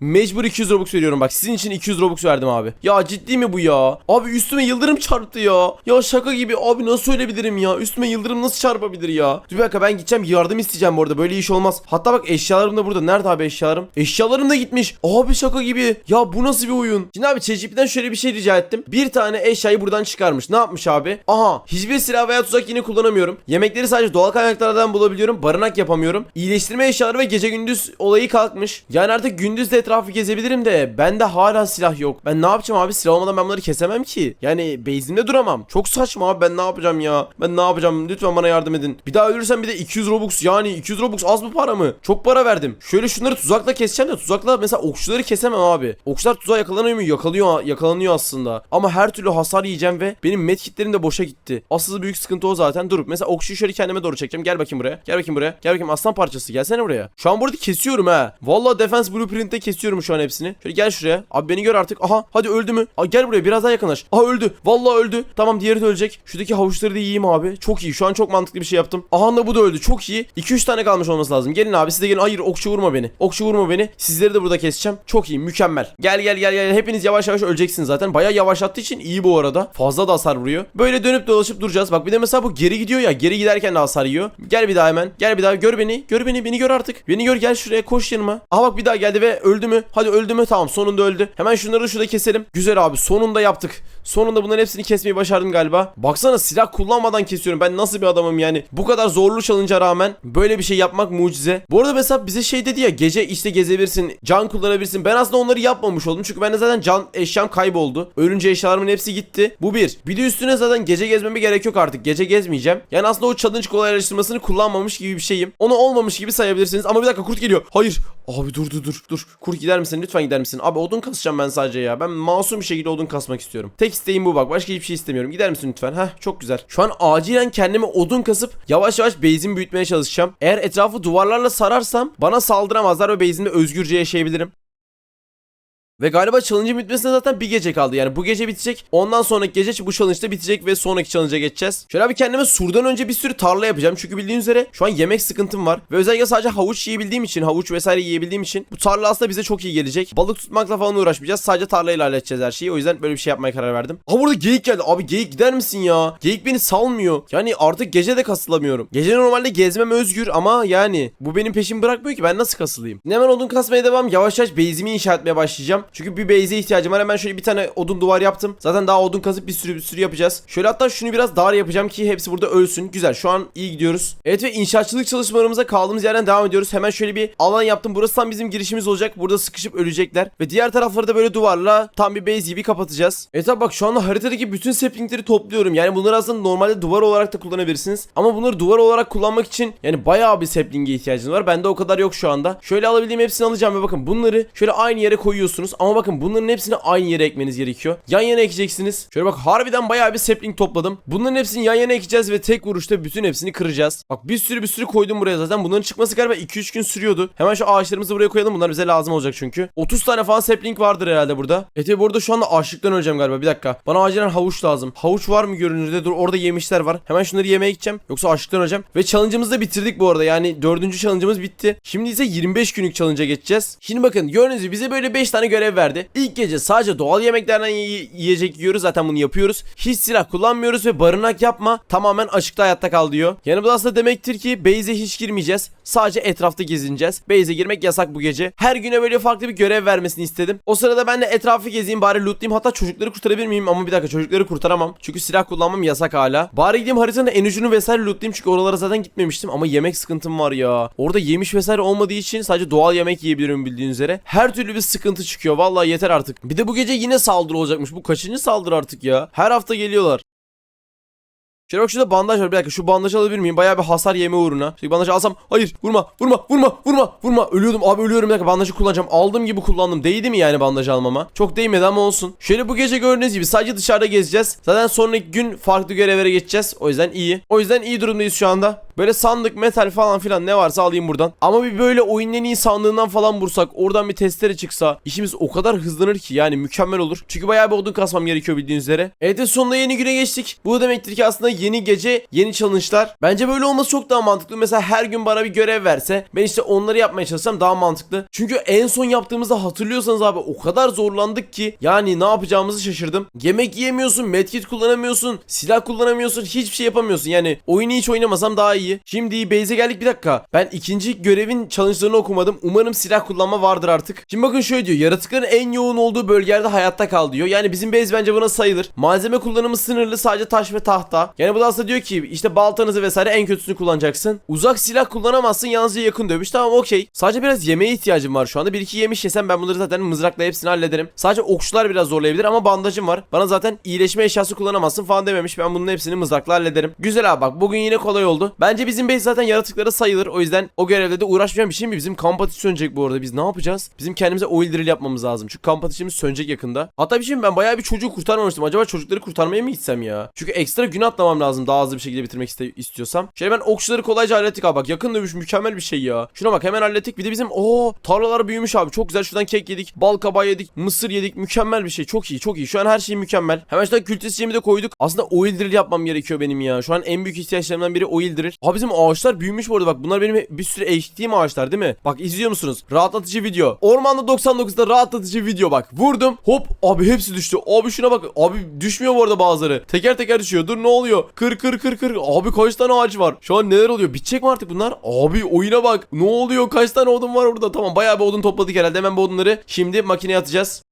Mecbur 200 Robux veriyorum bak sizin için 200 Robux verdim abi. Ya ciddi mi bu ya? Abi üstüme yıldırım çarptı ya. Ya şaka gibi abi nasıl ölebilirim ya? Üstüme yıldırım nasıl çarpabilir ya? Dur bir ben gideceğim yardım isteyeceğim bu arada böyle iş olmaz. Hatta bak eşyalarım da burada. Nerede abi eşyalarım? Eşyalarım da gitmiş. Abi şaka gibi. Ya bu nasıl bir oyun? Şimdi abi ChatGPT'den şöyle bir şey rica ettim. Bir tane eşyayı buradan çıkarmış. Ne yapmış abi? Aha hiçbir silah veya tuzak yine kullanamıyorum. Yemekleri sadece doğal kaynaklardan bulabiliyorum. Barınak yapamıyorum. İyileştirme eşyaları ve gece gündüz olayı kalkmış. Yani artık gündüz de etrafı gezebilirim de bende hala silah yok. Ben ne yapacağım abi? Silah olmadan ben bunları kesemem ki. Yani base'imde duramam. Çok saçma abi ben ne yapacağım ya? Ben ne yapacağım? Lütfen bana yardım edin. Bir daha ölürsem bir de 200 Robux yani 200 Robux az mı para mı? Çok para verdim. Şöyle şunları tuzakla keseceğim de tuzakla mesela okçuları kesemem abi. Okçular tuzağa yakalanıyor mu? Yakalıyor, yakalanıyor aslında. Ama her türlü hasar yiyeceğim ve benim medkitlerim de boşa gitti. Asıl büyük sıkıntı o zaten. Dur mesela okçuyu şöyle kendime doğru çekeceğim. Gel bakayım buraya. Gel bakayım buraya. Gel bakayım aslan parçası. Gelsene buraya. Şu an burada kesiyorum ha. Vallahi defense blueprint'te kesiyorum şu an hepsini. Şöyle gel şuraya. Abi beni gör artık. Aha hadi öldü mü? Aa, gel buraya biraz daha yakınlaş. Aha öldü. Vallahi öldü. Tamam diğeri de ölecek. Şuradaki havuçları da yiyeyim abi. Çok iyi. Şu an çok mantıklı bir şey yaptım. Aha da bu da öldü. Çok iyi. 2-3 tane kalmış olması lazım. Gelin abi siz de gelin. Hayır okçu vurma beni. Okçu vurma beni. Sizleri de burada keseceğim. Çok iyi. Mükemmel. Gel gel gel gel. Hepiniz yavaş yavaş öleceksiniz zaten. Bayağı yavaşlattığı için iyi bu arada. Fazla da hasar vuruyor. Böyle dönüp dolaşıp duracağız. Bak bir de mesela bu geri gidiyor ya. Geri giderken de hasar yiyor. Gel bir daha hemen. Gel bir daha. Gör beni. Gör beni. Beni gör artık. Beni gör. Gel şuraya. Koş yanıma. Aha bak bir daha geldi ve öldü mü? Hadi öldü mü? Tamam sonunda öldü. Hemen şunları da şurada keselim. Güzel abi. Sonunda yaptık. Sonunda bunların hepsini kesmeyi başardım galiba. Baksana silah kullanmadan kesiyorum. Ben nasıl bir adamım yani. Bu kadar zorlu challenge'a rağmen böyle bir şey yapmak mucize. Bu arada mesela bize şey dedi ya gece işte gezebilirsin, can kullanabilirsin. Ben aslında onları yapmamış oldum. Çünkü bende zaten can eşyam kayboldu. Ölünce eşyalarımın hepsi gitti. Bu bir. Bir de üstüne zaten gece gezmeme gerek yok artık. Gece gezmeyeceğim. Yani aslında o challenge kolaylaştırmasını kullanmamış gibi bir şeyim. Onu olmamış gibi sayabilirsiniz. Ama bir dakika kurt geliyor. Hayır. Abi dur dur dur dur. Kurt gider misin? Lütfen gider misin? Abi odun kasacağım ben sadece ya. Ben masum bir şekilde odun kasmak istiyorum. Tek isteğim bu bak. Başka hiçbir şey istemiyorum. Gider misin lütfen? Heh çok güzel. Şu an acilen kendime odun kasıp yavaş yavaş base'imi büyütmeye çalışacağım. Eğer etrafı duvarlarla sararsam bana saldıramazlar ve base'imde özgürce yaşayabilirim. Ve galiba challenge'ın bitmesine zaten bir gece kaldı. Yani bu gece bitecek. Ondan sonraki gece bu challenge da bitecek ve sonraki challenge'a geçeceğiz. Şöyle bir kendime surdan önce bir sürü tarla yapacağım. Çünkü bildiğiniz üzere şu an yemek sıkıntım var. Ve özellikle sadece havuç yiyebildiğim için, havuç vesaire yiyebildiğim için bu tarla aslında bize çok iyi gelecek. Balık tutmakla falan uğraşmayacağız. Sadece tarlayla halledeceğiz her şeyi. O yüzden böyle bir şey yapmaya karar verdim. Ha burada geyik geldi. Abi geyik gider misin ya? Geyik beni salmıyor. Yani artık gece de kasılamıyorum. Gece normalde gezmem özgür ama yani bu benim peşimi bırakmıyor ki. Ben nasıl kasılayım? Hemen odun kasmaya devam. Yavaş yavaş base'imi inşa etmeye başlayacağım. Çünkü bir base'e ihtiyacım var. Hemen şöyle bir tane odun duvar yaptım. Zaten daha odun kazıp bir sürü bir sürü yapacağız. Şöyle hatta şunu biraz dar yapacağım ki hepsi burada ölsün. Güzel. Şu an iyi gidiyoruz. Evet ve inşaatçılık çalışmalarımıza kaldığımız yerden devam ediyoruz. Hemen şöyle bir alan yaptım. Burası tam bizim girişimiz olacak. Burada sıkışıp ölecekler. Ve diğer tarafları da böyle duvarla tam bir base gibi kapatacağız. Evet abi bak şu anda haritadaki bütün saplingleri topluyorum. Yani bunları aslında normalde duvar olarak da kullanabilirsiniz. Ama bunları duvar olarak kullanmak için yani bayağı bir sapling'e ihtiyacınız var. Bende o kadar yok şu anda. Şöyle alabildiğim hepsini alacağım ve bakın bunları şöyle aynı yere koyuyorsunuz. Ama bakın bunların hepsini aynı yere ekmeniz gerekiyor. Yan yana ekeceksiniz. Şöyle bak harbiden bayağı bir sapling topladım. Bunların hepsini yan yana ekeceğiz ve tek vuruşta bütün hepsini kıracağız. Bak bir sürü bir sürü koydum buraya zaten. Bunların çıkması galiba 2-3 gün sürüyordu. Hemen şu ağaçlarımızı buraya koyalım. Bunlar bize lazım olacak çünkü. 30 tane falan sapling vardır herhalde burada. Ete burada şu anda açlıktan öleceğim galiba. Bir dakika. Bana acilen havuç lazım. Havuç var mı görünürde? Dur orada yemişler var. Hemen şunları yemeye gideceğim. Yoksa açlıktan öleceğim. Ve challenge'ımızı da bitirdik bu arada. Yani dördüncü challenge'ımız bitti. Şimdi ise 25 günlük challenge'a geçeceğiz. Şimdi bakın gördüğünüz gibi bize böyle 5 tane görev verdi. İlk gece sadece doğal yemeklerden yi- yiyecek yiyoruz. Zaten bunu yapıyoruz. Hiç silah kullanmıyoruz ve barınak yapma. Tamamen açıkta hayatta kal diyor. Yani bu aslında demektir ki base'e hiç girmeyeceğiz. Sadece etrafta gezineceğiz. Base'e girmek yasak bu gece. Her güne böyle farklı bir görev vermesini istedim. O sırada ben de etrafı gezeyim bari lootlayayım. Hatta çocukları kurtarabilir miyim? Ama bir dakika çocukları kurtaramam. Çünkü silah kullanmam yasak hala. Bari gideyim haritanın en ucunu vesaire lootlayayım. Çünkü oralara zaten gitmemiştim. Ama yemek sıkıntım var ya. Orada yemiş vesaire olmadığı için sadece doğal yemek yiyebilirim bildiğiniz üzere. Her türlü bir sıkıntı çıkıyor. Vallahi yeter artık. Bir de bu gece yine saldırı olacakmış. Bu kaçıncı saldırı artık ya? Her hafta geliyorlar. Bak şurada bandaj var bir dakika şu bandajı alabilir miyim? Bayağı bir hasar yeme uğruna. Şu bandajı alsam hayır vurma vurma vurma vurma vurma ölüyordum abi ölüyorum bir dakika bandajı kullanacağım. Aldığım gibi kullandım. Değdi mi yani bandaj almama? Çok değmedi ama olsun. Şöyle bu gece gördüğünüz gibi sadece dışarıda gezeceğiz. Zaten sonraki gün farklı görevlere geçeceğiz. O yüzden iyi. O yüzden iyi durumdayız şu anda. Böyle sandık, metal falan filan ne varsa alayım buradan. Ama bir böyle oyunun en iyi sandığından falan vursak, oradan bir testere çıksa işimiz o kadar hızlanır ki yani mükemmel olur. Çünkü bayağı bir odun kasmam gerekiyor bildiğiniz üzere. Evet ve sonunda yeni güne geçtik. Bu demektir ki aslında yeni gece, yeni challenge'lar. Bence böyle olması çok daha mantıklı. Mesela her gün bana bir görev verse ben işte onları yapmaya çalışsam daha mantıklı. Çünkü en son yaptığımızda hatırlıyorsanız abi o kadar zorlandık ki yani ne yapacağımızı şaşırdım. Yemek yiyemiyorsun, medkit kullanamıyorsun, silah kullanamıyorsun, hiçbir şey yapamıyorsun. Yani oyunu hiç oynamasam daha iyi. Şimdi base'e geldik bir dakika. Ben ikinci görevin challenge'larını okumadım. Umarım silah kullanma vardır artık. Şimdi bakın şöyle diyor. Yaratıkların en yoğun olduğu bölgelerde hayatta kal diyor. Yani bizim base bence buna sayılır. Malzeme kullanımı sınırlı sadece taş ve tahta. Yani bu da aslında diyor ki işte baltanızı vesaire en kötüsünü kullanacaksın. Uzak silah kullanamazsın yalnızca yakın dövüş. Tamam okey. Sadece biraz yemeğe ihtiyacım var şu anda. Bir iki yemiş yesem ben bunları zaten mızrakla hepsini hallederim. Sadece okçular biraz zorlayabilir ama bandajım var. Bana zaten iyileşme eşyası kullanamazsın falan dememiş. Ben bunun hepsini mızrakla hallederim. Güzel abi bak bugün yine kolay oldu. Bence bizim base zaten yaratıklara sayılır. O yüzden o görevde de uğraşmayacağım bir şey mi? Bizim kamp sönecek bu arada. Biz ne yapacağız? Bizim kendimize oil drill yapmamız lazım. Çünkü kamp sönecek yakında. Hatta bir şey mi? Ben bayağı bir çocuğu kurtarmamıştım. Acaba çocukları kurtarmaya mı gitsem ya? Çünkü ekstra gün atlamam lazım daha hızlı bir şekilde bitirmek iste- istiyorsam. Şöyle ben okçuları kolayca hallettik abi. Bak yakın dövüş mükemmel bir şey ya. Şuna bak hemen hallettik. Bir de bizim o tarlalar büyümüş abi. Çok güzel. Şuradan kek yedik. Bal kabağı yedik. Mısır yedik. Mükemmel bir şey. Çok iyi. Çok iyi. Şu an her şey mükemmel. Hemen şuradan kültesiyemi de koyduk. Aslında oil drill yapmam gerekiyor benim ya. Şu an en büyük ihtiyaçlarımdan biri oil drill. Abi bizim ağaçlar büyümüş bu arada bak. Bunlar benim bir sürü eşittiğim ağaçlar değil mi? Bak izliyor musunuz? Rahatlatıcı video. Ormanda 99'da rahatlatıcı video bak. Vurdum. Hop. Abi hepsi düştü. Abi şuna bak. Abi düşmüyor bu arada bazıları. Teker teker düşüyor. Dur ne oluyor? Kır kır kır kır. Abi kaç tane ağaç var? Şu an neler oluyor? Bitecek mi artık bunlar? Abi oyuna bak. Ne oluyor? Kaç tane odun var orada? Tamam bayağı bir odun topladık herhalde. Hemen bu odunları şimdi makineye atacağız.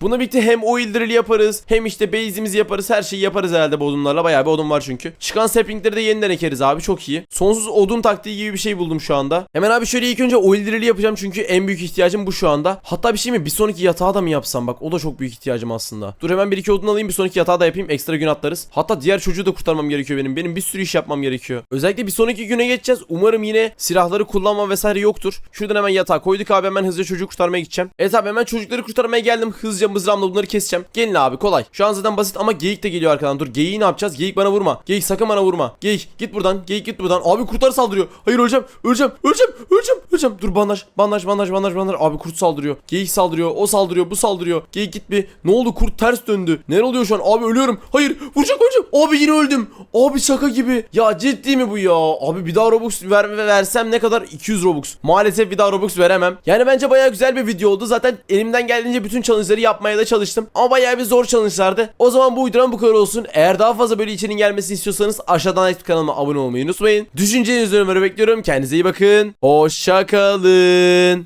Buna birlikte hem oil drill yaparız hem işte base'imizi yaparız her şeyi yaparız herhalde bu odunlarla bayağı bir odun var çünkü. Çıkan saplingleri de yeniden ekeriz abi çok iyi. Sonsuz odun taktiği gibi bir şey buldum şu anda. Hemen abi şöyle ilk önce oil drill yapacağım çünkü en büyük ihtiyacım bu şu anda. Hatta bir şey mi bir sonraki yatağı da mı yapsam bak o da çok büyük ihtiyacım aslında. Dur hemen bir iki odun alayım bir sonraki yatağı da yapayım ekstra gün atlarız. Hatta diğer çocuğu da kurtarmam gerekiyor benim. Benim bir sürü iş yapmam gerekiyor. Özellikle bir sonraki güne geçeceğiz. Umarım yine silahları kullanma vesaire yoktur. Şuradan hemen yatağa koyduk abi hemen hızlıca çocuğu kurtarmaya gideceğim. Evet abi hemen çocukları kurtarmaya geldim. Hızlıca mızrağımla bunları keseceğim. Gelin abi kolay. Şu an zaten basit ama geyik de geliyor arkadan. Dur geyiği ne yapacağız? Geyik bana vurma. Geyik sakın bana vurma. Geyik git buradan. Geyik git buradan. Abi kurtlar saldırıyor. Hayır öleceğim. Öleceğim. Öleceğim. Öleceğim. Öleceğim. Dur bandaj. Bandaj bandaj bandaj bandaj. Abi kurt saldırıyor. Geyik saldırıyor. O saldırıyor. Bu saldırıyor. Geyik git bir. Ne oldu? Kurt ters döndü. Ne oluyor şu an? Abi ölüyorum. Hayır. Vuracak vuracak. Abi yine öldüm. Abi şaka gibi. Ya ciddi mi bu ya? Abi bir daha Robux ver, versem ne kadar? 200 Robux. Maalesef bir daha Robux veremem. Yani bence bayağı güzel bir video oldu. Zaten elimden geldiğince bütün challenge'ları yapmaya da çalıştım. Ama bayağı bir zor challenge'lardı. O zaman bu uyduran bu kadar olsun. Eğer daha fazla böyle içeriğin gelmesini istiyorsanız aşağıdan like kanalıma abone olmayı unutmayın. Düşüncelerinizi yorumlara bekliyorum. Kendinize iyi bakın. Hoşça kalın.